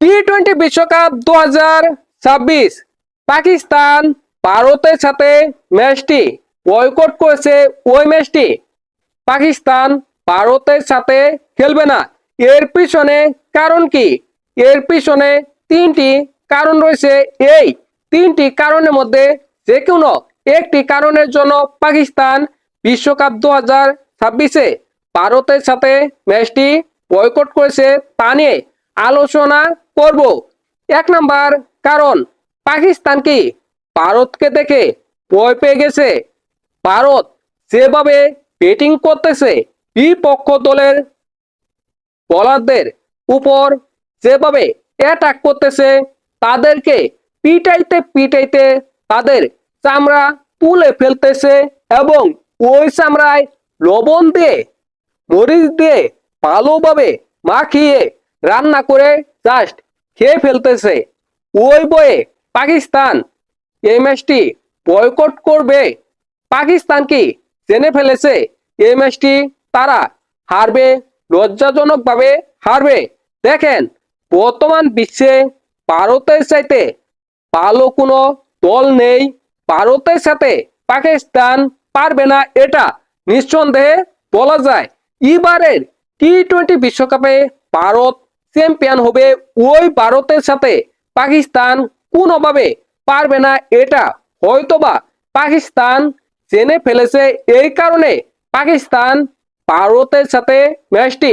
T twenty বিশ্বকাপ দু হাজার ছাব্বিশ। পাকিস্তান ভারতের সাথে ম্যাচটি বয়কট করেছে ওই ম্যাচটি। পাকিস্তান ভারতের সাথে খেলবে না। এর পিছনে কারণ কি? এর পিছনে তিনটি কারণ রয়েছে। এই তিনটি কারণের মধ্যে যে কোনো একটি কারণের জন্য পাকিস্তান বিশ্বকাপ দু হাজার ছাব্বিশে ভারতের সাথে ম্যাচটি বয়কট করেছে তা নিয়ে আলোচনা করব। এক নাম্বার কারণ, পাকিস্তান কি ভারতকে দেখে ভয় পেয়ে গেছে? ভারত যেভাবে ব্যাটিং করতেছে, বিপক্ষ দলের বলারদের উপর যেভাবে অ্যাটাক করতেছে, তাদেরকে পিটাইতে পিটাইতে তাদের চামড়া তুলে ফেলতেছে এবং ওই চামড়ায় লবণ দিয়ে, মরিচ দিয়ে ভালোভাবে মাখিয়ে রান্না করে জাস্ট খেয়ে ফেলতেছে? ওই বয়ে পাকিস্তান। এই ম্যাচটি বয়কট করবে। পাকিস্তান কি জেনে ফেলেছে? এই ম্যাচটি তারা হারবে, লজ্জাজনকভাবে হারবে। দেখেন, বর্তমান বিশ্বে ভারতের চাইতে ভালো কোনো দল নেই। ভারতের সাথে পাকিস্তান পারবে না এটা নিঃসন্দেহে বলা যায়। এবারের টি টোয়েন্টি বিশ্বকাপে ভারত চ্যাম্পিয়ন হবে, ওই ভারতের সাথে পাকিস্তান কোনোভাবে পারবে না। এটা হয়তোবা পাকিস্তান জেনে ফেলেছে। এই কারণে পাকিস্তান ভারতের সাথে ম্যাচটি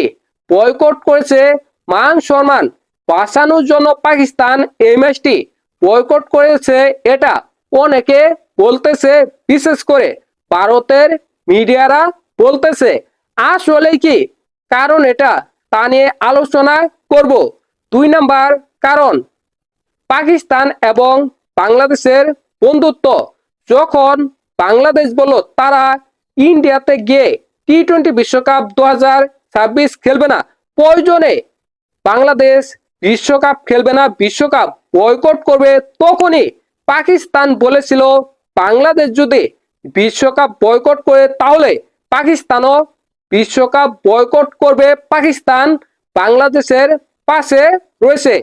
বয়কট করেছে। মান সম্মান বাঁচানোর জন্য পাকিস্তান এই ম্যাচটি বয়কট করেছে। এটা অনেকে বলতেছে, বিশেষ করে ভারতের মিডিয়ারা বলতেছে। আসলে কি? কারণ এটা তা নিয়ে আলোচনা করব। দুই নাম্বার কারণ, পাকিস্তান এবং বাংলাদেশের বন্ধুত্ব। যখন বাংলাদেশ বলল, তারা ইন্ডিয়াতে গিয়ে টি টোয়েন্টি বিশ্বকাপ দু খেলবে না, প্রয়োজনে বাংলাদেশ বিশ্বকাপ খেলবে না, বিশ্বকাপ বয়কট করবে। তখনই পাকিস্তান বলেছিল, বাংলাদেশ যদি বিশ্বকাপ বয়কট করে, তাহলে পাকিস্তানও বিশ্বকাপ বয়কট করবে। পাকিস্তান বাংলাদেশের পাশে রয়েছে।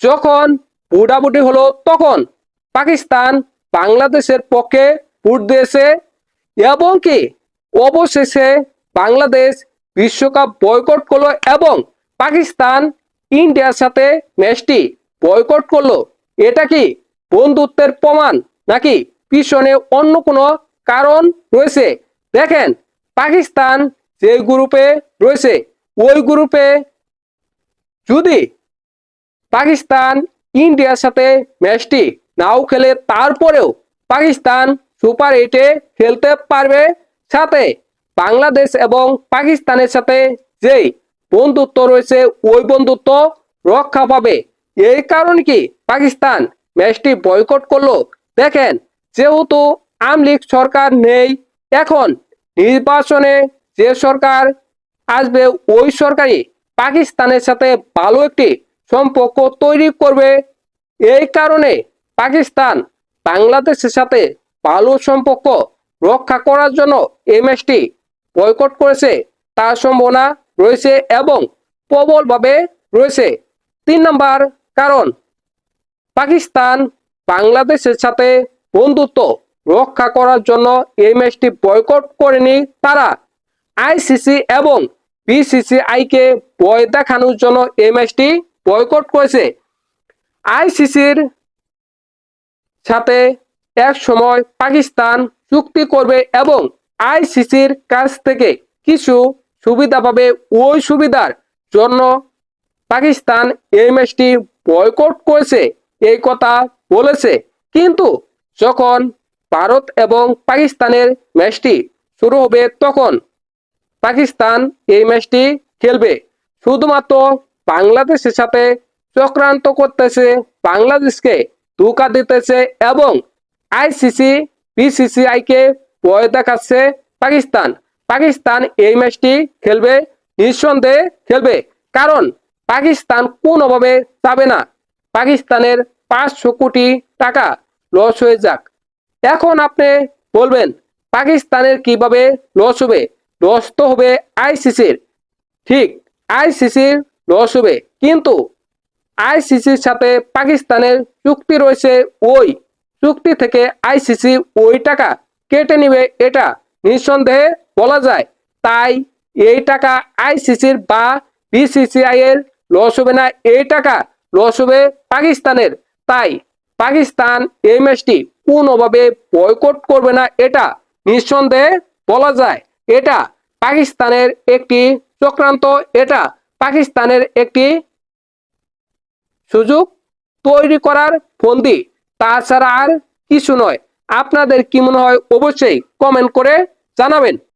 যখন বুড়াবুড়ি হলো, তখন পাকিস্তান বাংলাদেশের পক্ষে ভোট দিয়েছে এবং কি অবশেষে বাংলাদেশ বিশ্বকাপ বয়কট করল এবং পাকিস্তান ইন্ডিয়ার সাথে ম্যাচটি বয়কট করল। এটা কি বন্ধুত্বের প্রমাণ নাকি পিছনে অন্য কোনো কারণ রয়েছে? দেখেন, পাকিস্তান যে গ্রুপে রয়েছে ওই গ্রুপে যদি পাকিস্তান, ইন্ডিয়ার সাথে ম্যাচটি নাও খেলে, তারপরেও পাকিস্তান সুপার এইটে খেলতে পারবে। সাথে বাংলাদেশ এবং পাকিস্তানের সাথে যেই বন্ধুত্ব রয়েছে, ওই বন্ধুত্ব রক্ষা পাবে। এই কারণে কি পাকিস্তান ম্যাচটি বয়কট করল? দেখেন, যেহেতু আমলিগ সরকার নেই, এখন নির্বাচনে যে সরকার আসবে ওই সরকারই। পাকিস্তানের সাথে ভালো একটি সম্পর্ক তৈরি করবে। এই কারণে পাকিস্তান বাংলাদেশের সাথে ভালো সম্পর্ক রক্ষা করার জন্য এই ম্যাচটি বয়কট করেছে। তার সম্ভাবনা রয়েছে এবং প্রবলভাবে রয়েছে। তিন নম্বর কারণ, পাকিস্তান বাংলাদেশের সাথে বন্ধুত্ব রক্ষা করার জন্য এই ম্যাচটি বয়কট করেনি তারা। আইসিসি এবং বিসিসিআই কে ভয় দেখানোর জন্য এই ম্যাচটি বয়কট করেছে। আইসিসির সাথে এক সময় পাকিস্তান চুক্তি করবে এবং আইসিসির কাছ থেকে কিছু সুবিধা পাবে। ওই সুবিধার জন্য পাকিস্তান এই ম্যাচটি বয়কট করেছে, এই কথা বলেছে। কিন্তু যখন ভারত এবং পাকিস্তানের ম্যাচটি শুরু হবে তখন পাকিস্তান এই ম্যাচটি খেলবে। শুধুমাত্র বাংলাদেশের সাথে চক্রান্ত করতেছে বাংলাদেশকে ধোকা দিতেছে এবং আইসিসি বিসিসিআই কে ভয় দেখাচ্ছে পাকিস্তান। পাকিস্তান এই ম্যাচটি খেলবে, নিঃসন্দেহে খেলবে, কারণ পাকিস্তান কোনোভাবে যাবে না। পাকিস্তানের পাঁচশো কোটি টাকা লস হয়ে যাক। এখন আপনি বলবেন, পাকিস্তানের কীভাবে লস হবে? লস তো হবে আইসিসির ঠিক আইসিসির লস হবে। কিন্তু আইসিসির সাথে পাকিস্তানের চুক্তি রয়েছে ওই। চুক্তি থেকে আইসিসি ওই টাকা কেটে নিবে, এটা নিঃসন্দেহে বলা যায়। তাই এই টাকা আইসিসির বা বিসিসিআই এর লস হবে না, এই টাকা লস হবে পাকিস্তানের। তাই পাকিস্তান এই ম্যাচটি কোনোভাবে বয়কট করবে না, এটা নিঃসন্দেহে বলা যায়। এটা পাকিস্তানের একটি চক্রান্ত, এটা পাকিস্তানের একটি সুযোগ তৈরি করার ফন্দি। তাছাড়া আর কিছু নয়। আপনাদের কি মনে হয় অবশ্যই কমেন্ট করে জানাবেন।